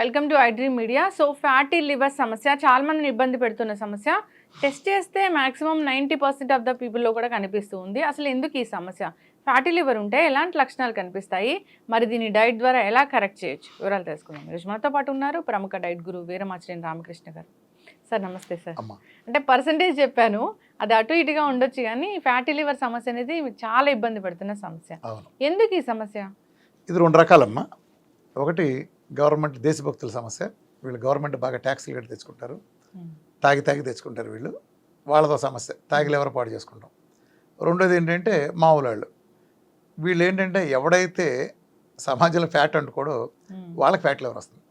Welcome to iDream media so fatty liver సమస్య చాలా మందిని ఇబ్బంది పెడుతున్న సమస్య. టెస్ట్ చేస్తే maximum ninety percent of the పీపుల్లో కూడా కనిపిస్తూ ఉంది. అసలు ఎందుకు ఈ సమస్య? ఫ్యాటీ లివర్ ఉంటే ఎలాంటి లక్షణాలు కనిపిస్తాయి? మరి దీన్ని డైట్ ద్వారా ఎలా కరెక్ట్ చేయొచ్చు? వివరాలు తెలుసుకుందాం. ఈరోజు మనతో పాటు ఉన్నారు ప్రముఖ డైట్ గురువు వీరమాచినేని రామకృష్ణ గారు. సార్ నమస్తే సార్. అంటే పర్సంటేజ్ చెప్పాను. అది అటు ఇటుగా ఉండొచ్చు కానీ ఫ్యాటీ లివర్ సమస్య అనేది చాలా ఇబ్బంది పడుతున్న సమస్య. ఎందుకు ఈ సమస్య? ఇది రెండు రకాలమ్మా. ఒకటి గవర్నమెంట్ దేశభక్తుల సమస్య. వీళ్ళు గవర్నమెంట్ బాగా ట్యాక్స్లు కట్టి తెచ్చుకుంటారు. తాగి తాగి తెచ్చుకుంటారు వీళ్ళు. వాళ్ళతో సమస్య. తాగి ఎవరు పాడు చేసుకుంటాం. రెండోది ఏంటంటే మామూలు వాళ్ళు వీళ్ళు ఏంటంటే ఎవడైతే సమాజంలో ఫ్యాట్ అంటుకోడో వాళ్ళకి ఫ్యాట్ లివర్ వస్తుంది.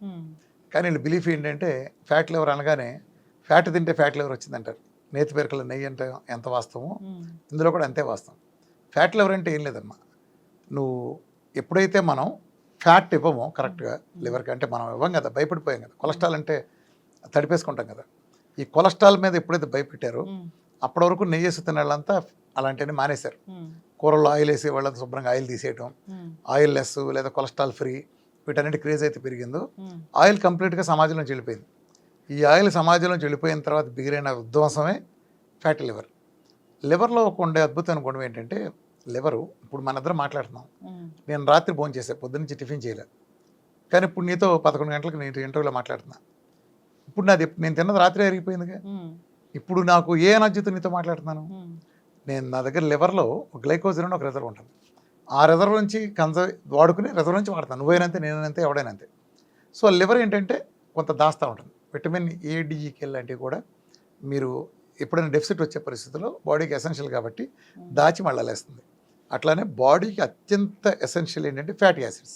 కానీ వీళ్ళు బిలీఫ్ ఏంటంటే ఫ్యాట్ లివర్ అనగానే ఫ్యాట్ తింటే ఫ్యాట్ లివర్ వచ్చిందంటారు. నేతి పెరకల నెయ్యి అంటే ఎంత వాస్తవమో? ఇందులో కూడా అంతే వాస్తవం. ఫ్యాట్ లివర్ అంటే ఏం లేదమ్మా. నువ్వు ఎప్పుడైతే మనం ఫ్యాట్ ఇవ్వమో కరెక్ట్గా లివర్కి. అంటే మనం ఇవ్వం కదా భయపడిపోయాం కదా. కొలెస్ట్రాల్ అంటే తడిపేసుకుంటాం కదా. ఈ కొలెస్ట్రాల్ మీద ఎప్పుడైతే భయపెట్టారో అప్పటి వరకు నెయ్యి వేసి తినే వాళ్ళంతా అలాంటివన్నీ మానేశారు. కూరల్లో ఆయిల్ వేసి వాళ్ళంతా శుభ్రంగా ఆయిల్ తీసేయటం ఆయిల్ లెస్ లేదా కొలెస్ట్రాల్ ఫ్రీ వీటన్నిటి క్రేజ్ అయితే పెరిగిందో ఆయిల్ కంప్లీట్గా సమాజంలోంచి వెళ్ళిపోయింది ఈ ఆయిల్ సమాజంలోంచి వెళ్ళిపోయిన తర్వాత బిగిరైన విధ్వంసమే ఫ్యాటీ లివర్. లివర్లో ఒక ఉండే అద్భుతమైన గుణం ఏంటంటే లివరు. ఇప్పుడు మన ఇద్దరం మాట్లాడుతున్నాం నేను రాత్రి భోజనం చేశాను పొద్దున్నుంచి టిఫిన్ చేయలేదు కానీ ఇప్పుడు నీతో పదకొండు గంటలకు నేను ఇంటర్వ్యూలో మాట్లాడుతున్నా. ఇప్పుడు నాది నేను తిన్నది రాత్రి అరిగిపోయిందిగా. ఇప్పుడు నాకు ఏ ఎనర్జీతో నీతో మాట్లాడుతున్నాను? నేను నా దగ్గర లివర్లో ఒక గ్లైకోజన్ అని ఒక రిజర్వ్ ఉంటుంది. ఆ రిజర్వ్ నుంచి కన్సర్వ్ వాడుకుని రిజర్వ్ నుంచి వాడతాను. నువ్వైనంతే నేనంతే ఎవడైనంతే. సో లివర్ ఏంటంటే కొంత దాస్తూ ఉంటుంది. విటమిన్ ఏ డిఈకెల్ లాంటివి కూడా మీరు ఎప్పుడైనా డెఫిసిట్ వచ్చే పరిస్థితుల్లో బాడీకి ఎసెన్షియల్ కాబట్టి దాచి మళ్ళలేస్తుంది అట్లానే బాడీకి అత్యంత ఎసెన్షియల్ ఏంటంటే fatty acids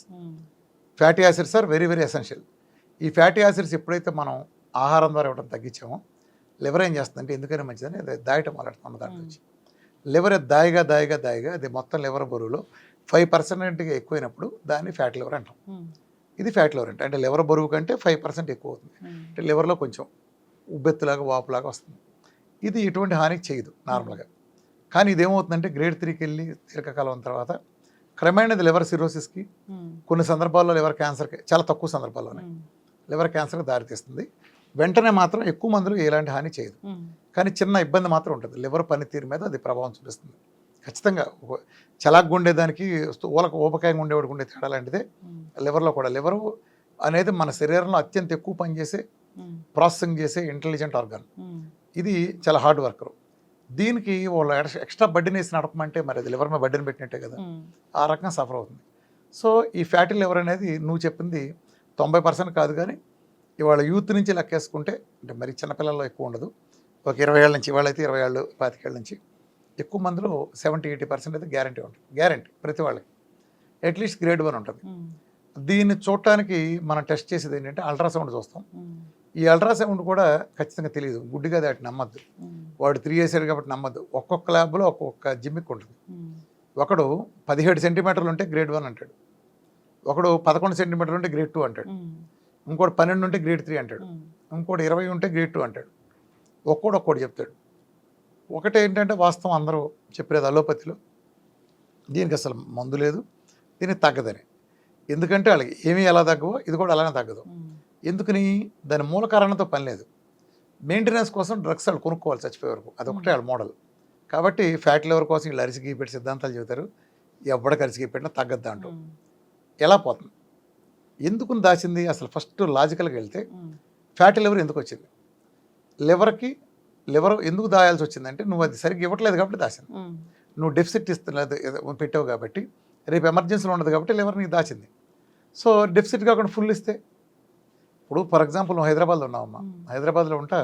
fatty acids are very very essential ఈ ఫ్యాటీ యాసిడ్స్ ఎప్పుడైతే మనం ఆహారం ద్వారా ఇవ్వడం తగ్గించామో లివర్ ఏం చేస్తుందంటే ఎందుకైనా మంచిదని అది దాయటం మొదలెడుతుంది దాంట్లో నుంచి లివర్ దాయిగా దాయిగా దాయిగా అది మొత్తం లివర్ బరువులో ఫైవ్ పర్సెంట్గా ఎక్కువైనప్పుడు దాన్ని ఫ్యాట్ లివర్ అంటాం. ఇది ఫ్యాట్ లివర్ అంటే. అంటే లివర్ బరువు కంటే ఫైవ్ పర్సెంట్ ఎక్కువ అవుతుంది. అంటే లివర్లో కొంచెం ఉబ్బెత్తులాగా వాపులాగా వస్తుంది. ఇది ఎటువంటి హాని చేయదు నార్మల్గా. కానీ ఇదేమవుతుందంటే గ్రేడ్ త్రీకి వెళ్ళి దీర్ఘకాలం తర్వాత క్రమేణా ఇది లివర్ సిరోసిస్కి కొన్ని సందర్భాల్లో లివర్ క్యాన్సర్కి చాలా తక్కువ సందర్భాల్లోనే లివర్ క్యాన్సర్కి దారితీస్తుంది. వెంటనే మాత్రం ఎక్కువ మందులు ఎలాంటి హాని చేయదు. కానీ చిన్న ఇబ్బంది మాత్రం ఉంటుంది. లివర్ పనితీరు మీద అది ప్రభావం చూపిస్తుంది. ఖచ్చితంగా చలాగ్గా ఉండేదానికి ఊలక ఊపకాయంగా ఉండేవాడికి ఉండే తేడా లాంటిదే. లివర్లో కూడా లివర్ అనేది మన శరీరంలో అత్యంత ఎక్కువ పనిచేసే ప్రాసెసింగ్ చేసే ఇంటెలిజెంట్ ఆర్గాన్. ఇది చాలా హార్డ్ వర్కర్. దీనికి వాళ్ళు ఎక్స్ట్రా బడ్డీని వేసి నడపమంటే మరి అది లివర్ మీద బడ్డీని పెట్టినట్టే కదా. ఆ రకంగా సఫర్ అవుతుంది. సో ఈ ఫ్యాటీ లివర్ అనేది నువ్వు చెప్పింది తొంభై పర్సెంట్ కాదు కానీ ఇవాళ యూత్ నుంచి లెక్కేసుకుంటే అంటే మరి చిన్నపిల్లల్లో ఎక్కువ ఉండదు. ఒక ఇరవై ఏళ్ళ నుంచి వాళ్ళైతే ఇరవై ఏళ్ళు పాతికేళ్ళ నుంచి ఎక్కువ మందిలో సెవెంటీ ఎయిటీ పర్సెంట్ అయితే గ్యారంటీ ఉంటుంది. గ్యారంటీ ప్రతి వాళ్ళకి. అట్లీస్ట్ గ్రేడ్ వన్ ఉంటుంది. దీన్ని చూడటానికి మనం టెస్ట్ చేసేది ఏంటంటే అల్ట్రాసౌండ్ చూస్తాం. ఈ అల్ట్రాసౌండ్ కూడా ఖచ్చితంగా తెలియదు గుడ్డిగా దాటి నమ్మద్దు. వాడు త్రీ వేసాడు కాబట్టి నమ్మద్దు. ఒక్కొక్క ల్యాబ్లో ఒక్కొక్క జిమ్మిక్ ఉంటుంది. ఒకడు పదిహేడు సెంటీమీటర్లు ఉంటే గ్రేడ్ వన్ అంటాడు. ఒకడు పదకొండు సెంటీమీటర్లు ఉంటే గ్రేడ్ టూ అంటాడు. ఇంకోటి పన్నెండు ఉంటే గ్రేడ్ త్రీ అంటాడు. ఇంకోటి ఇరవై ఉంటే గ్రేడ్ టూ అంటాడు. ఒక్కోడు ఒక్కోటి చెప్తాడు. ఒకటి ఏంటంటే వాస్తవం అందరూ చెప్పేది అలోపతిలో. దీనికి అసలు మందు లేదు. దీనికి తగ్గదని. ఎందుకంటే వాళ్ళకి ఏమీ ఎలా తగ్గవో ఇది కూడా అలానే తగ్గదు. ఎందుకని? దాని మూల కారణంతో పని లేదు. మెయింటెనెన్స్ కోసం డ్రగ్స్ వాళ్ళు కొనుక్కోవాలి చచ్చిపోయే వరకు. అదొకటే వాళ్ళ మోడల్. కాబట్టి ఫ్యాట్ లివర్ కోసం వీళ్ళు అరిసి గీపెట్టి సిద్ధాంతాలు చెబుతారు. ఎవడికి అరిసి గీపెట్టినా తగ్గద్దు అంటూ. ఎలా పోతుంది? ఎందుకు దాచింది? అసలు ఫస్ట్ లాజికల్గా వెళ్తే ఫ్యాటీ లివర్ ఎందుకు వచ్చింది? లివర్కి లివర్ ఎందుకు దాయాల్సి వచ్చిందంటే నువ్వు అది సరిగ్గా ఇవ్వట్లేదు కాబట్టి దాచింది. నువ్వు డెఫిసిట్ ఇస్తున్నది పెట్టావు కాబట్టి రేపు ఎమర్జెన్సీలో ఉండదు కాబట్టి లివర్ నీకు దాచింది. సో డెఫిసిట్ కాకుండా ఫుల్ ఇస్తే ఇప్పుడు ఫర్ ఎగ్జాంపుల్ నువ్వు హైదరాబాద్లో ఉన్నావమ్మా. హైదరాబాద్లో ఉంటా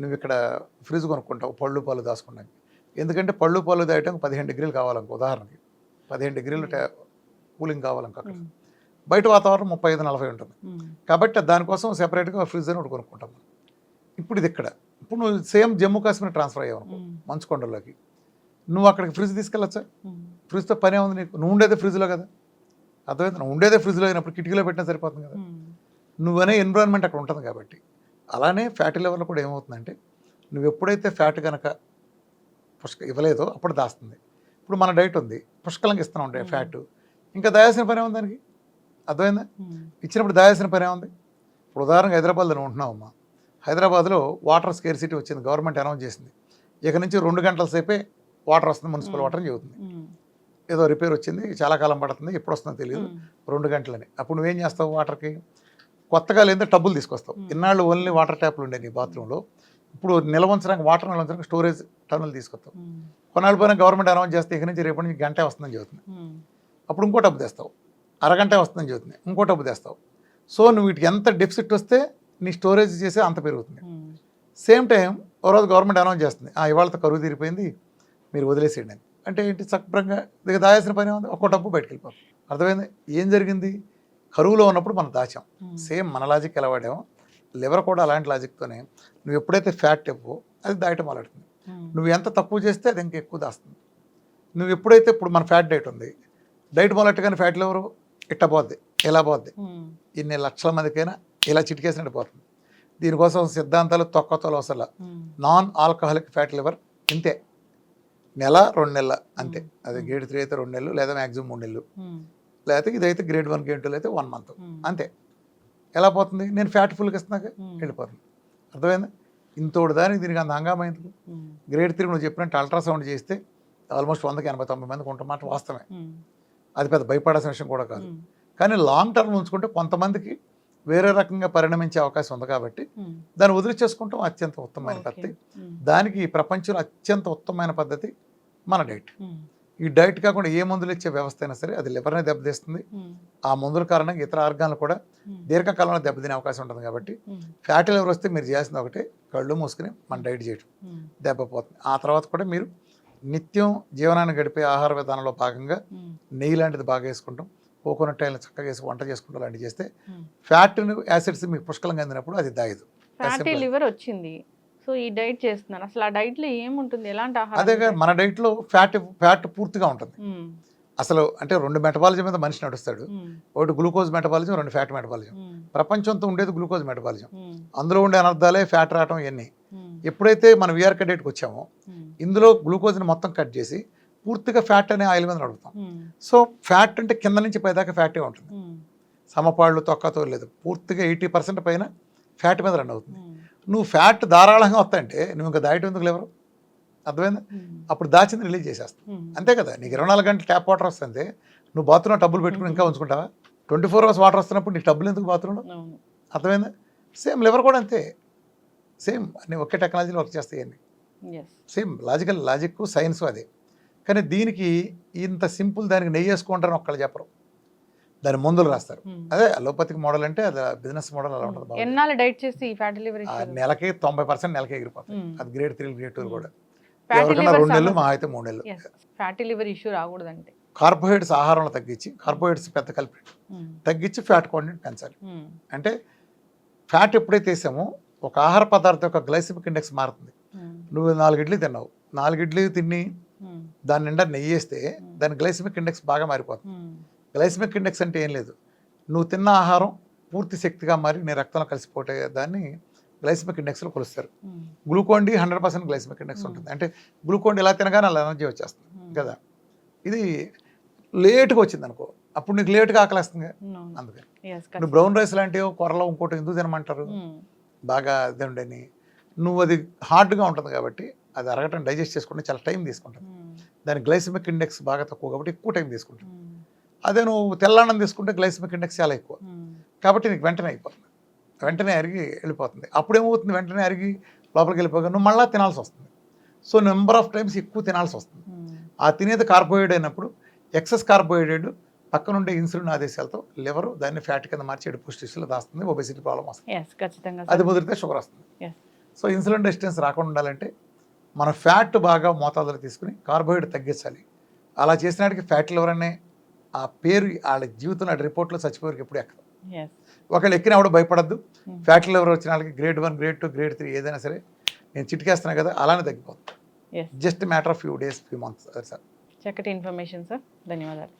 నువ్వు ఇక్కడ ఫ్రిడ్జ్ కొనుక్కుంటావు పళ్ళు పాలు దాచుకున్నాక. ఎందుకంటే పళ్ళు పాలు దాయటం పదిహేను డిగ్రీలు కావాలనుకో ఉదాహరణకి. పదిహేను డిగ్రీలు కూలింగ్ కావాలనుకో అక్కడ. బయట వాతావరణం ముప్పై ఐదు నలభై ఉంటుంది. కాబట్టి దానికోసం సెపరేట్గా ఫ్రిడ్జ్ అని ఒకటి కొనుక్కుంటాం. ఇప్పుడు ఇది ఇక్కడ. ఇప్పుడు నువ్వు సేమ్ జమ్మూ కాశ్మీర్ ట్రాన్స్ఫర్ అయ్యావు అనుకో మంచుకొండలోకి. నువ్వు అక్కడికి ఫ్రిడ్జ్ తీసుకెళ్ళొచ్చా? ఫ్రిడ్జ్తో పనే ఉంది నీకు. నువ్వు ఉండేదే ఫ్రిడ్జ్లో కదా. అర్థమైంది? నువ్వు ఉండేదే ఫ్రిడ్జ్లో అయినప్పుడు కిటికీలో పెట్టినా సరిపోతుంది కదా. నువ్వనే ఎన్విరాన్మెంట్ అక్కడ ఉంటుంది కాబట్టి. అలానే ఫ్యాటీ లెవెల్లో కూడా ఏమవుతుందంటే నువ్వు ఎప్పుడైతే ఫ్యాట్ కనుక పుష్క ఇవ్వలేదో అప్పుడు దాస్తుంది. ఇప్పుడు మన డైట్ ఉంది పుష్కలంగా ఇస్తూనే ఉంటాయి. ఫ్యాట్ ఇంకా దాయాల్సిన పని ఉంది దానికి? అర్థమైందా? ఇచ్చినప్పుడు దాయాల్సిన పని ఉంది ఇప్పుడు ఉదాహరణకు హైదరాబాద్లో నువ్వు ఉంటున్నావమ్మా హైదరాబాద్లో వాటర్ స్కేర్సిటీ వచ్చింది గవర్నమెంట్ అనౌన్స్ చేసింది. ఇక నుంచి రెండు గంటల సేపే వాటర్ వస్తుంది మున్సిపల్. వాటర్ అని చెబుతుంది. ఏదో రిపేర్ వచ్చింది చాలా కాలం పడుతుంది ఎప్పుడు వస్తుందో తెలియదు. రెండు గంటలని. అప్పుడు నువ్వేం చేస్తావు వాటర్కి కొత్తగా లేదా టబ్బులు తీసుకొస్తావు. మ్మ్. ఇన్నాళ్ళు ఓన్లీ వాటర్ ట్యాప్లు ఉండే నీ బాత్రూంలో. ఇప్పుడు నిల్వ ఉంచడానికి వాటర్ నిల్వ ఉంచడానికి స్టోరేజ్ టన్నులు తీసుకొస్తావు. ఉమ్, కొన్నాళ్ళు పోయిన గవర్నమెంట్ అనౌన్స్ చేస్తే ఇక నుంచి రేపటి నుంచి గంటే వస్తుందని చెబుతుంది. ఉమ్, అప్పుడు ఇంకో డబ్బు తెస్తావు. అరగంటే వస్తుందని చెబుతుంది. ఇంకో డబ్బు తెస్తావు. సో నువ్వు వీటికి ఎంత డెఫిసిట్ వస్తే నీ స్టోరేజ్ చేసే అంత పెరుగుతుంది. సేమ్ టైం ఓ రోజు గవర్నమెంట్ అనౌన్స్ చేస్తుంది. ఆ ఇవాళతో కరువు తీరిపోయింది మీరు వదిలేసేయండి అంటే ఏంటి సక్రంగా దిగ దాయాల్సిన పని ఉంది ఒక్కో డబ్బు బయటకు వెళ్ళిపోతుంది. అర్థమైంది? ఏం జరిగింది? కరువులో ఉన్నప్పుడు మనం దాచాం. సేమ్ మన లాజిక్ ఎలా వాడామో లివర్ కూడా అలాంటి లాజిక్తోనే నువ్వు ఎప్పుడైతే ఫ్యాట్ ఇవ్వో అది దాయటం మొదలెడుతుంది. నువ్వు ఎంత తక్కువ చేస్తే అది ఇంకా ఎక్కువ దాస్తుంది. నువ్వు ఎప్పుడైతే ఇప్పుడు మన ఫ్యాట్ డైట్ ఉంది డైట్ మొదలెట్టగానే ఫ్యాట్ లివర్ ఇట్ట పోద్ది ఇలా పోద్ది. ఇన్ని లక్షల మందికైనా ఇలా చిటికేసినట్టు పోతుంది. దీనికోసం సిద్ధాంతాలు తొక్కతోలు అసలు నాన్ ఆల్కహాలిక్ ఫ్యాట్ లివర్ ఇంతే. నెల రెండు నెలల అంతే. అది గ్రేడ్ త్రీ అయితే రెండు నెలలు లేదా మ్యాక్సిమం మూడు నెలలు. లేకపోతే ఇదైతే గ్రేడ్ వన్ గ్రేడ్ టూ అయితే వన్ మంత్ అంతే. ఎలా పోతుంది? నేను ఫ్యాట్ ఫుల్గా ఇస్తున్నాక ఉమ్, వెళ్ళిపోతుంది. అర్థమైందా? ఇంతోటి దానికి దీనికి అంత హంగామా ఎందుకు? ఉమ్, గ్రేడ్ త్రీ నువ్వు చెప్పినట్టు అల్ట్రాసౌండ్ చేస్తే ఆల్మోస్ట్ వందకి ఎనభై తొంభై మందికి ఉంటామాట వాస్తవమే. ఉమ్, అది పెద్ద భయపడాల్సిన విషయం కూడా కాదు. ఉమ్, కానీ లాంగ్ టర్మ్ ఉంచుకుంటే కొంతమందికి వేరే రకంగా పరిణమించే అవకాశం ఉంది కాబట్టి దాన్ని వదిలిచేసుకుంటాం అత్యంత ఉత్తమమైన. పద్ధతి. దానికి ప్రపంచంలో అత్యంత ఉత్తమమైన పద్ధతి మన డైట్. ఈ డైట్ కాకుండా ఏ మందులు ఇచ్చే వ్యవస్థ అయినా సరే అది లివర్ని దెబ్బతీస్తుంది. ఆ మందుల కారణంగా ఇతర ఆర్గాన్లు కూడా దీర్ఘకాలంలో దెబ్బతినే అవకాశం ఉంటుంది కాబట్టి ఫ్యాటీ లివర్ వస్తే మీరు చేయాల్సింది ఒకటే కళ్ళు మూసుకుని మన డైట్ చేయడం దెబ్బపోతుంది ఆ తర్వాత కూడా మీరు నిత్యం జీవనాన్ని గడిపే ఆహార విధానంలో భాగంగా నెయ్యి లాంటిది బాగా వేసుకుంటాం. కోకోనట్ ఆయిల్ చక్కగా వేసి వంట చేసుకుంటాం లాంటివి చేస్తే. ఫ్యాట్ యాసిడ్స్ మీకు పుష్కలంగా అందినప్పుడు అది దాయదు. ఫ్యాటీ. లివర్ వచ్చింది. సో ఈ డైట్ చేస్తున్నారు అసలు ఆ డైట్లో ఏముంటుంది? ఎలాంటి ఆహారం తింటే? మన డైట్లో ఫ్యాట్ ఫ్యాట్ పూర్తిగా ఉంటుంది. అసలు అంటే రెండు మెటబాలిజం మీద మనిషి నడుస్తాడు. ఒకటి గ్లూకోజ్ మెటబాలిజం రెండు ఫ్యాట్ మెటబాలిజం. ప్రపంచంతో ఉండేది గ్లూకోజ్ మెటబాలిజం. అందులో ఉండే అనర్థాలే ఫ్యాట్ రావటం ఇవన్నీ. ఎప్పుడైతే మనం విఆర్ డేట్కి వచ్చామో ఇందులో గ్లూకోజ్ని మొత్తం కట్ చేసి పూర్తిగా ఫ్యాట్ అనే ఆయిల్ మీద నడుపుతాం. సో ఫ్యాట్ అంటే కింద నుంచి పైదాకా ఫ్యాటే ఉంటుంది. సమపాళ్ళు తొక్కతో లేదు. పూర్తిగా ఎయిటీ పర్సెంట్ పైన ఫ్యాట్ మీద రన్ అవుతుంది. నువ్వు ఫ్యాట్ ధారాళంగా వస్తాయంటే నువ్వు ఇంకా దాయటం ఎందుకు లేవరు? అర్థమైందా? అప్పుడు దాచింది రిలీజ్ చేసేస్తాం. ఉమ్, అంతే కదా నీకు ఇరవై నాలుగు గంటలు ట్యాప్ వాటర్ వస్తుంది నువ్వు బాత్రూంలో టబ్బులు పెట్టుకుని ఇంకా ఉంచుకుంటావా? ట్వంటీ ఫోర్ అవర్స్ వాటర్ వస్తున్నప్పుడు నీకు టబ్బులు ఎందుకు బాత్రూంలో? అర్థమైందా? సేమ్ లివర్ కూడా అంతే. సేమ్ అన్ని ఒకే టెక్నాలజీలో వర్క్ చేస్తాయి అన్ని. సేమ్ లాజికల్ లాజిక్ సైన్స్ అదే. కానీ దీనికి ఇంత సింపుల్ దానికి నెయ్యి వేసుకుంటారని ఒక్కళ్ళు చెప్పరు. దాని మందులు రాస్తారు. అదే అలోపతిక్ మోడల్ అంటే అది బిజినెస్ మోడల్ అలా ఉంటుంది. ఎన్నాళ్ళు డైట్ చేసి ఫ్యాటీ లివర్ నెలకి తొంభై పర్సెంట్ నెలకి ఎగిరిపోతుంది. అది గ్రేడ్ త్రీ గ్రేడ్ టూ. కూడా. ఫ్యాటీ ఎవరికైనా లివర్ రెండు నెలలు మా అయితే మూడు నెలలు. ఫ్యాటీ లివర్ ఇష్యూ రాకూడదంటే. కార్బోహైడ్రేట్స్ ఆహారంలో తగ్గించి కార్బోహైడ్రేట్స్ పెద్ద కలిపి ఉమ్, తగ్గించి ఫ్యాట్ క్వాంటిటీ పెంచాలి. అంటే ఫ్యాట్ ఎప్పుడైతే వేసామో ఒక ఆహార పదార్థం యొక్క గ్లైసిమిక్ ఇండెక్స్ మారుతుంది. నువ్వు నాలుగు ఇడ్లీ తిన్నావు. నాలుగు ఇడ్లీ తిని దాని నిండా నెయ్యి వేస్తే దాని గ్లైసిమిక్ ఇండెక్స్ బాగా మారిపోతుంది. గ్లైసిమిక్ ఇండెక్స్ అంటే ఏం లేదు. నువ్వు తిన్న ఆహారం పూర్తి శక్తిగా మారి నీ రక్తంలో కలిసిపోతే దాన్ని గ్లైసిమిక్ ఇండెక్స్లో కొలుస్తారు. ఉమ్, Glucon D hundred percent glycemic index. ఉంటుంది. అంటే గ్లూకోన్ డి ఎలా తినగానే అలా ఎనర్జీ వచ్చేస్తుంది. కదా? ఇది లేట్గా వచ్చింది అనుకో. అప్పుడు నీకు లేట్గా ఆకలేస్తుంది. అందుకని నువ్వు. బ్రౌన్ రైస్ లాంటివి కూరలో ఇంకోటి ఎందుకు తినమంటారు? బాగా తిండని నువ్వు అది హార్డ్గా ఉంటుంది కాబట్టి అది అరగటం డైజెస్ట్ చేసుకుంటే చాలా టైం తీసుకుంటుంది. దాని గ్లైసిమిక్ ఇండెక్స్ బాగా తక్కువ కాబట్టి ఎక్కువ టైం తీసుకుంటుంది. అదే నువ్వు తెల్లన్నం తీసుకుంటే గ్లైసిమిక్ ఇండెక్స్ చాలా ఎక్కువ. కాబట్టి నీకు వెంటనే అయిపోతుంది. వెంటనే అరిగి వెళ్ళిపోతుంది. అప్పుడు ఏమవుతుంది వెంటనే అరిగి లోపలికి వెళ్ళిపోగా నువ్వు మళ్ళీ తినాల్సి వస్తుంది. సో నెంబర్ ఆఫ్ టైమ్స్ ఎక్కువ తినాల్సి వస్తుంది. ఆ తినేది కార్బోహైడ్రేట్ అయినప్పుడు ఎక్సెస్ కార్బోహైడ్రేట్ పక్కనుండే ఇన్సులిన్ ఆదేశాలతో లివర్ దాన్ని ఫ్యాట్ కింద మార్చి ఎడు పుష్టిలో దాస్తుంది. ఒబెసిటీ ప్రాబ్లం వస్తుంది. అది. ముదిరితే షుగర్ వస్తుంది. Yes. సో ఇన్సులిన్ రెసిస్టెన్స్ రాకుండా ఉండాలంటే మన ఫ్యాట్ బాగా మోతాదులో తీసుకుని కార్బోహైడ్రేట్ తగ్గించాలి. అలా చేసినాటికి ఫ్యాట్ లివర్ అనే ఆ పేరు వాళ్ళ జీవితంలో రిపోర్ట్లో చచ్చిపోయారికి ఎప్పుడు ఎక్కదు Yes. ఒకళ్ళు ఎక్కిన ఆవిడ భయపడద్దు Hmm. ఫ్యాట్ లివర్ వచ్చిన వాళ్ళకి grade one grade two grade three ఏదైనా సరే నేను చిటికేస్తున్నా కదా అలానే తగ్గిపోతుంది. Just matter of few days few months sir చక్కటి ఇన్ఫర్మేషన్ సార్ ధన్యవాదాలు